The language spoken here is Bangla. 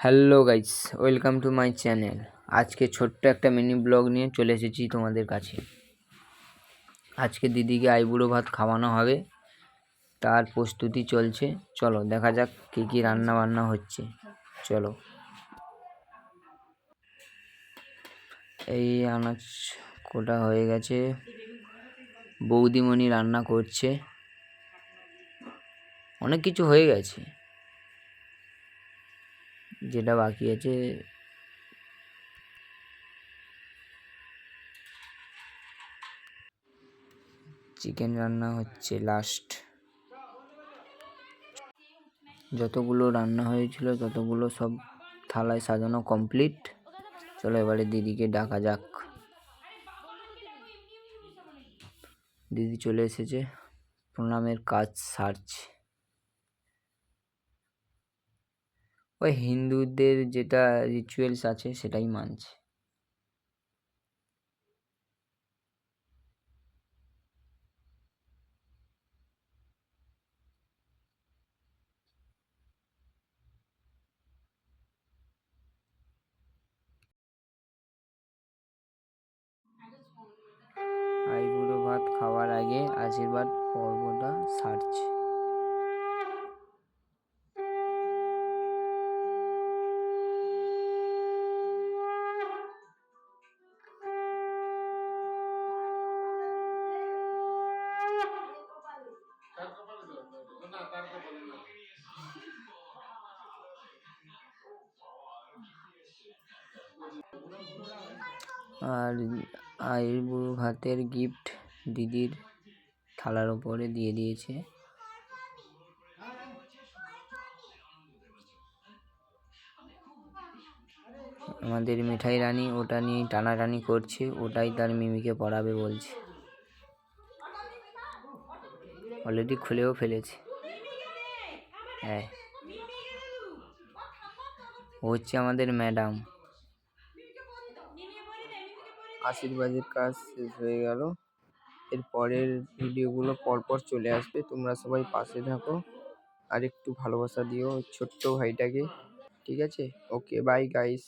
Hello guys welcome to my channel আজকে ছোট্ট একটা মিনি ব্লগ নিয়ে চলে এসেছি তোমাদের কাছে। আজকে দিদিকে আইবুড়ো ভাত খাওয়ানো হবে। তার প্রস্তুতি চলছে। চলো, দেখা যাক কী কী রান্না বান্না হচ্ছে। চলো। এই আনাজ কোটা হয়ে গেছে। বৌদিমণি রান্না করছে। অনেক কিছু হয়ে গেছে। যেটা বাকি আছে। চিকেন রান্না হচ্ছে লাস্ট যতগুলো রান্না হয়েছিল, ততগুলো সব থালায় সাজানো কমপ্লিট চলো এবারে দিদিকে ডাকা যাক। দিদি চলে এসেছে। প্রণামের কাজ সারছে। ওই হিন্দুদের যেটা রিচুয়ালস আছে সেটাই মানছে। আইবুড়ো ভাত খাওয়ার আগে আশীর্বাদ পর্বটা সারছে। আর আইবুড়ো ভাতের গিফট দিদির থালার ওপরে দিয়ে দিয়েছে। আমাদের মিঠাই রানী ওটা নিয়ে টানাটানি করছে, ওটাই তার মিমিকে পড়াবে বলছে। অলরেডি খুলেও ফেলেছে। হ্যাঁ। ও হচ্ছে আমাদের ম্যাডাম। আশীর্বাদের কাজ শেষ হয়ে গেল। এর পরের ভিডিওগুলো পরপর চলে আসবে। তোমরা সবাই পাশে থাকো আর একটু ভালোবাসা দিও ছোট্ট ভাইটাকে। ঠিক আছে? Okay bye guys